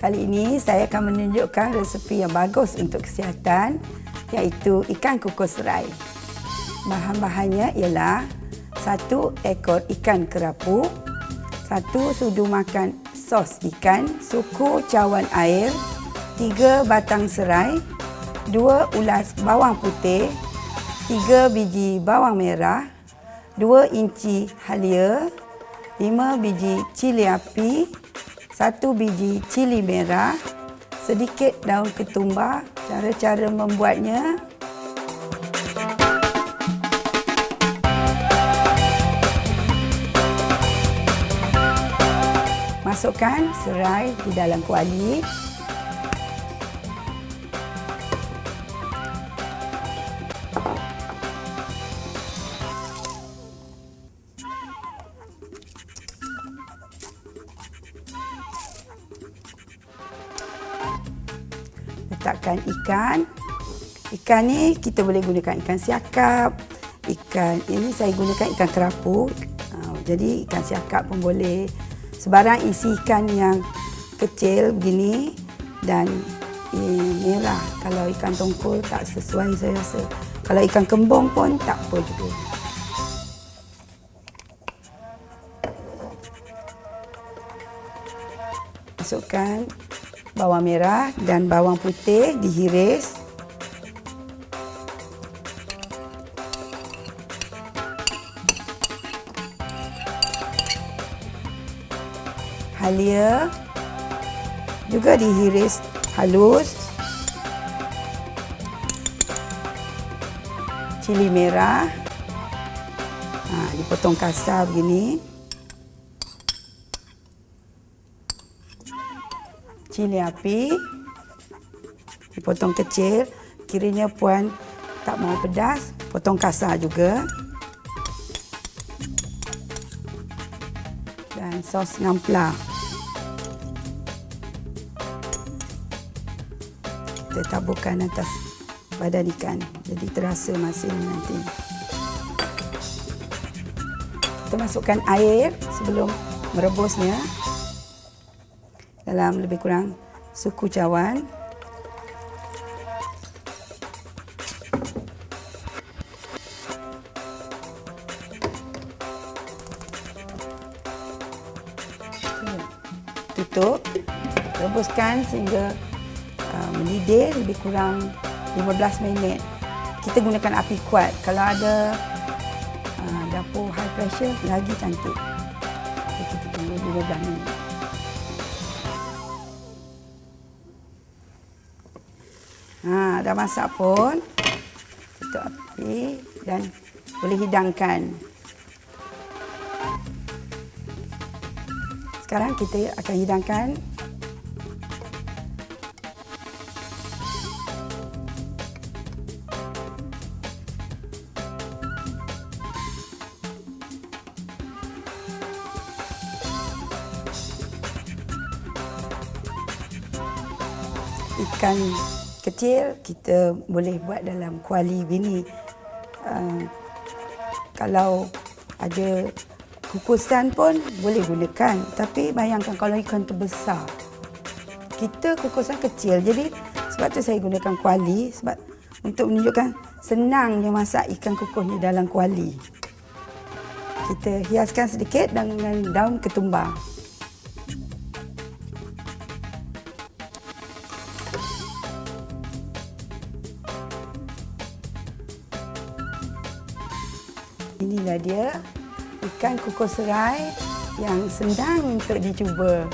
Kali ini saya akan menunjukkan resepi yang bagus untuk kesihatan iaitu ikan kukus serai. Bahan-bahannya ialah satu ekor ikan kerapu, satu sudu makan sos ikan, suku cawan air, tiga batang serai, dua ulas bawang putih, tiga biji bawang merah, dua inci halia, lima biji cili api, satu biji cili merah, sedikit daun ketumbar. Cara-cara membuatnya Masukkan serai di dalam kuali. Letakkan ikan. Ikan ni kita boleh gunakan ikan siakap. Ikan ini saya gunakan ikan kerapu. Ha, jadi ikan siakap pun boleh. Sebarang isi ikan yang kecil begini dan merah. Kalau ikan tongkol tak sesuai saya rasa. Kalau ikan kembung pun tak apa juga. Masukkan bawang merah dan bawang putih dihiris. Halia juga dihiris halus. Cili merah. Ha, dipotong kasar begini. Cili api. Dipotong kecil. Kiranya puan tak mau pedas. Potong kasar juga. Dan sos nampla kita taburkan atas badan ikan. Jadi terasa masin nanti. Kita masukkan air sebelum merebusnya dalam lebih kurang suku cawan. Tutup. Rebuskan sehingga uh, mendidih lebih kurang 15 minit. Kita gunakan api kuat. Kalau ada uh, dapur high pressure, lagi cantik. Kita tunggu 15 minit. Ha, dah masak pun. Tutup api dan boleh hidangkan. Sekarang kita akan hidangkan ikan kecil kita boleh buat dalam kuali bini. Uh, kalau ada kukusan pun boleh gunakan. Tapi bayangkan kalau ikan tu besar. Kita kukusan kecil. Jadi sebab tu saya gunakan kuali sebab untuk menunjukkan senangnya masak ikan kukus ni dalam kuali. Kita hiaskan sedikit dengan daun ketumbar. Inilah dia ikan kukus serai yang senang untuk dicuba.